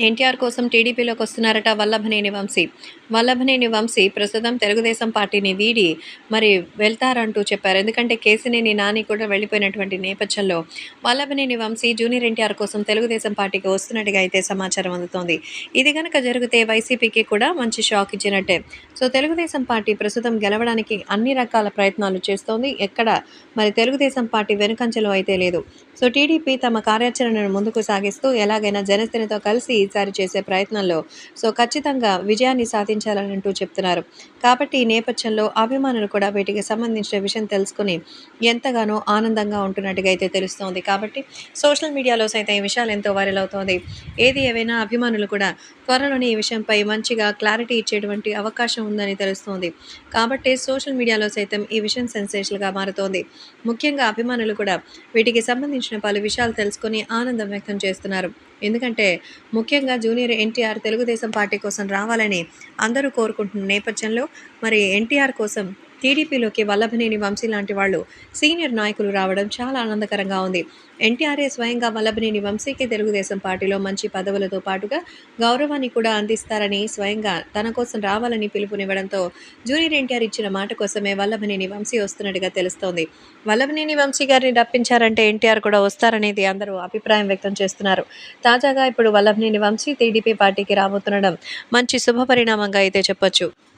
ఎన్టీఆర్ కోసం టీడీపీలోకి వస్తున్నారట వల్లభనేని వంశీ. వల్లభనేని వంశీ ప్రస్తుతం తెలుగుదేశం పార్టీని వీడి మరి వెళ్తారంటూ చెప్పారు. ఎందుకంటే కేసినేని నాని కూడా వెళ్ళిపోయినటువంటి నేపథ్యంలో వల్లభనేని వంశీ జూనియర్ ఎన్టీఆర్ కోసం తెలుగుదేశం పార్టీకి వస్తున్నట్టుగా అయితే సమాచారం అందుతోంది. ఇది కనుక జరిగితే వైసీపీకి కూడా మంచి షాక్ ఇచ్చినట్టే. సో తెలుగుదేశం పార్టీ ప్రస్తుతం గెలవడానికి అన్ని రకాల ప్రయత్నాలు చేస్తోంది. ఎక్కడ మరి తెలుగుదేశం పార్టీ వెనుకంచెలో అయితే లేదు. సో టీడీపీ తమ కార్యాచరణను ముందుకు సాగిస్తూ ఎలాగైనా జనసేనతో కలిసి ఈసారి చేసే ప్రయత్నంలో. సో ఖచ్చితంగా విజయాన్ని సాధించాలని అంటూ చెప్తున్నారు. కాబట్టి ఈ నేపథ్యంలో అభిమానులు కూడా వీటికి సంబంధించిన విషయం తెలుసుకుని ఎంతగానో ఆనందంగా ఉంటున్నట్టుగా అయితే తెలుస్తోంది. కాబట్టి సోషల్ మీడియాలో సైతం ఈ విషయాలు ఎంతో వైరల్ అవుతోంది. ఏది ఏవైనా అభిమానులు కూడా త్వరలోనే ఈ విషయంపై మంచిగా క్లారిటీ ఇచ్చేటువంటి అవకాశం ఉందని తెలుస్తోంది. కాబట్టి సోషల్ మీడియాలో సైతం ఈ విషయం సెన్సేషన్గా మారుతోంది. ముఖ్యంగా అభిమానులు కూడా వీటికి సంబంధించిన పలు విషయాలు తెలుసుకొని ఆనందం వ్యక్తం చేస్తున్నారు. ఎందుకంటే ముఖ్యంగా ముఖ్యంగా జూనియర్ ఎన్టీఆర్ తెలుగుదేశం పార్టీ కోసం రావాలని అందరూ కోరుకుంటున్న నేపథ్యంలో మరి ఎన్టీఆర్ కోసం టీడీపీలోకి వల్లభనేని వంశీ లాంటి వాళ్ళు సీనియర్ నాయకులు రావడం చాలా ఆనందకరంగా ఉంది. ఎన్టీఆర్ఏ స్వయంగా వల్లభనేని వంశీకి తెలుగుదేశం పార్టీలో మంచి పదవులతో పాటుగా గౌరవాన్ని కూడా అందిస్తారని స్వయంగా తన కోసం రావాలని పిలుపునివ్వడంతో జూనియర్ ఎన్టీఆర్ ఇచ్చిన మాట కోసమే వల్లభనేని వంశీ వస్తున్నట్టుగా తెలుస్తోంది. వల్లభనేని వంశీ గారిని రప్పించారంటే ఎన్టీఆర్ కూడా వస్తారనేది అందరూ అభిప్రాయం వ్యక్తం చేస్తున్నారు. తాజాగా ఇప్పుడు వల్లభనేని వంశీ టీడీపీ పార్టీకి రాబోతుండడం మంచి శుభపరిణామంగా అయితే చెప్పొచ్చు.